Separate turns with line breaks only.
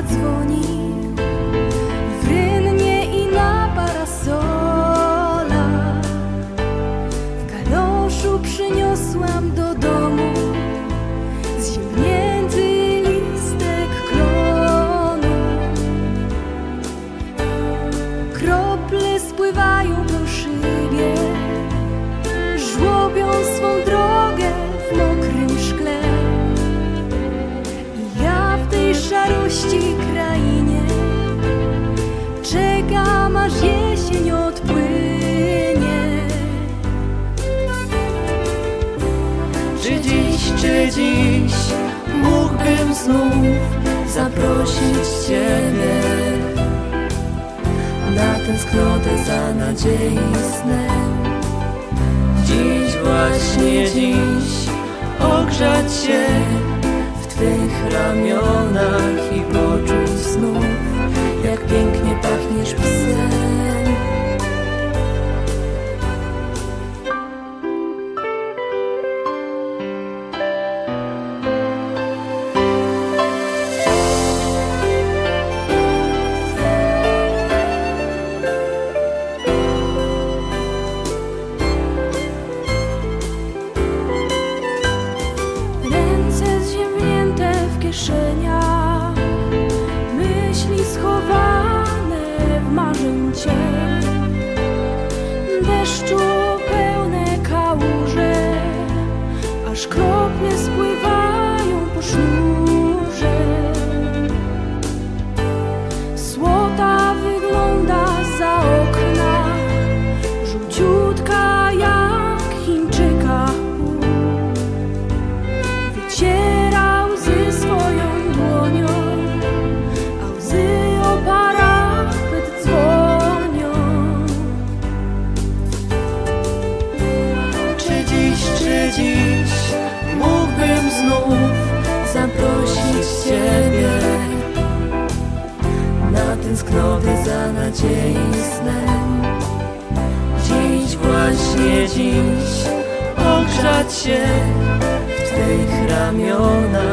zadzwoni w rynnie i na parasola. W kaloszu przyniosłam do domu zziębnięty listek klonu. Krople spływają
Czy dziś, czy dziś mógłbym znów zaprosić Ciebie na tęsknotę za nadziei snem? Dziś, właśnie dziś ogrzać się
marzeń cień. Deszczu
na tęsknotę za nadziei snem? Dziś, właśnie dziś ogrzać się w Twych ramionach